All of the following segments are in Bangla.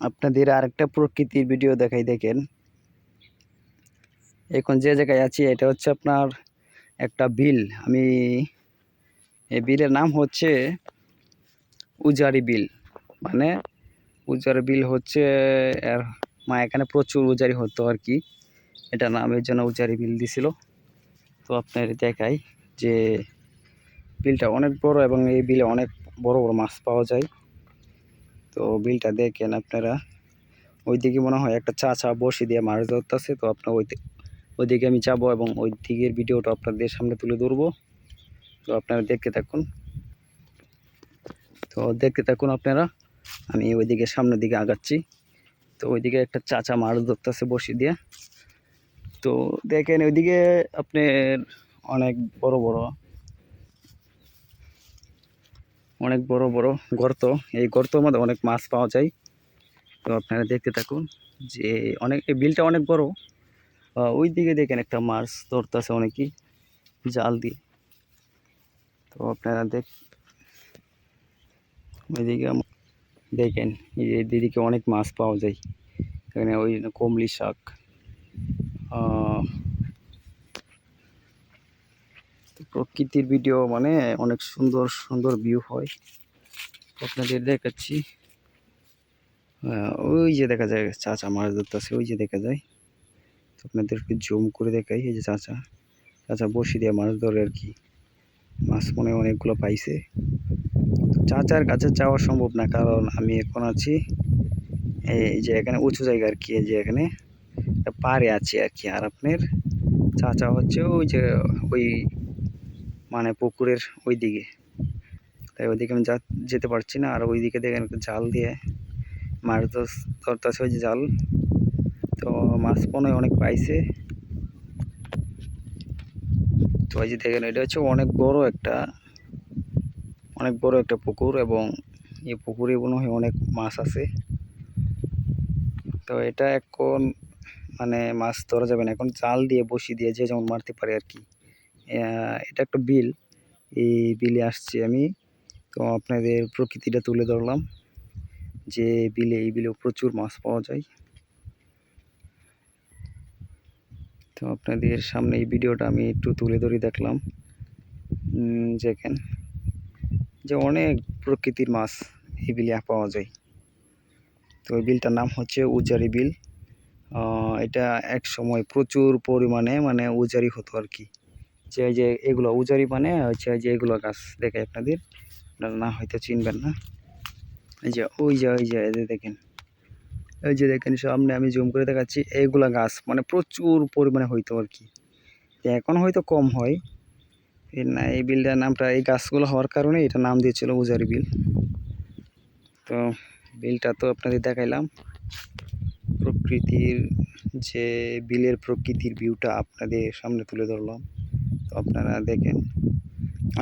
আপনাদের আরেকটা প্রকৃতির ভিডিও দেখাই, দেখেন। এখন যে জায়গায় আছি, এটা হচ্ছে আপনার একটা বিল। আমি এই বিলের নাম হচ্ছে উজারি বিল। মানে উজারি বিল হচ্ছে এর মা, এখানে প্রচুর উজারি হতো আর কি। এটা নামের জন্য উজারি বিল দিছিল। তো আপনার দেখাই যে বিলটা অনেক বড় এবং এই বিলে অনেক বড় বড় মাছ পাওয়া যায়। তো বিলটা দেখেন আপনারা। ওইদিকে মনে হয় একটা চা চা বসে দিয়ে মাছ ধরতেছে, তো আপনার ওই ওইদিকে আমি যাব এবং ওই দিকের ভিডিওটা আপনাদের সামনে তুলে ধরবো। তো আপনারা দেখতে থাকুন। তো দেখতে থাকুন আপনারা, আমি ওইদিকে সামনের দিকে আগাচ্ছি। তো ওইদিকে একটা চাচা মাছ ধরতেছে বসে দিয়ে। তো দেখেন ওইদিকে আপনার অনেক বড় বড় অনেক বড় বড় গর্ত। এই গর্তর মধ্যে অনেক মাছ পাওয়া যায়। তো আপনারা দেখতে থাকুন যে অনেক, এই বিলটা অনেক বড়। ওই দিকে দেখেন একটা মাছ ধরতেছে অনেকেই জাল দিয়ে। তো আপনারা দেখ, ওইদিকে দেখেন এই দিদিকে অনেক মাছ পাওয়া যায়। এখানে ওই কমলি শাক প্রকৃতির ভিডিও মানে অনেক সুন্দর সুন্দর ভিউ হয়। আপনাদের দেখাচ্ছি। ওই যে দেখা যায়, চাচা মাছ ধরতেছে, ওই যে দেখা যায়। তো আপনাদেরকে জুম করে দেখাই, এই যে চাচা। চাচা বসি দিয়ে মাছ ধরে আর কি। মাছ মনে অনেকগুলো পাইছে। চাচার কাছে যাওয়া সম্ভব না, কারণ আমি এখন আছি, এই যে এখানে উঁচু জায়গা আর কি, এই যে এখানে পাড়ে আছি আর কি, আর আপনার চাচা হচ্ছে ওই যে, ওই মানে পুকুরের ওই দিকে তাই ওইদিকে আমি যা- যেতে পারছি না। আর ওইদিকে দেখেন জাল দিয়ে মাছ ধর- ধরতেছে ওই যে জাল। তো মাছ মনে অনেক পাইছে। তো এই যে দেখেন, এটা হচ্ছে অনেক বড় একটা, অনেক বড় একটা পুকুর এবং এই পুকুরে মনে হয় অনেক মাছ আছে। তো এটা এখন মানে মাছ ধরা যাবে না। এখন জাল দিয়ে বসি দিয়ে যে যেমন মারতে পারে আর কি। এটা একটা বিল। এই বিলে আসছি আমি। তো আপনাদের প্রকৃতিটা তুলে ধরলাম যে বিলে, এই বিলেও প্রচুর মাছ পাওয়া যায়। তো আপনাদের সামনে এই ভিডিওটা আমি একটু তুলে ধরে দেখলাম। দেখেন যে অনেক প্রকৃতির মাছ এই বিলে পাওয়া যায়। তো এই বিলটার নাম হচ্ছে উজারি বিল। এটা এক সময় প্রচুর পরিমাণে মানে উজারি হতো আর কি। যে যে এগুলো উজারি মানে হচ্ছে যে এগুলো গাছ দেখে আপনাদের। আপনারা না হয়তো চিনবেন না। এই যে ওই যে ওই যে যে দেখেন। এই যে দেখেন, সামনে আমি জুম করে দেখাচ্ছি এইগুলা গাছ মানে প্রচুর পরিমাণে হইতো আর কি। এখন হয়তো কম হয়। না, এই বিলটার নামটা এই গাছগুলো হওয়ার কারণে এটা নাম দিয়েছিল উজারি বিল। তো বিলটা তো আপনাদের দেখাইলাম। প্রকৃতির যে বিলের প্রকৃতির ভিউটা আপনাদের সামনে তুলে ধরলাম। তো আপনারা দেখেন।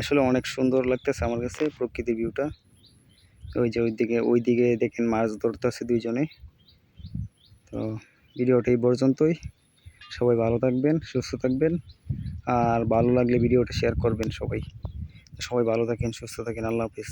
আসলে অনেক সুন্দর লাগতেছে আমার কাছে প্রকৃতি ভিউটা ওই যে ওইদিকে ওইদিকে দেখেন মাছ ধরতেছে দুইজনে। তো ভিডিওটা এই পর্যন্তই। সবাই ভালো থাকবেন, সুস্থ থাকবেন। আর ভালো লাগলে ভিডিওটা শেয়ার করবেন সবাই। সবাই ভালো থাকেন, সুস্থ থাকেন। আল্লাহ হাফিজ।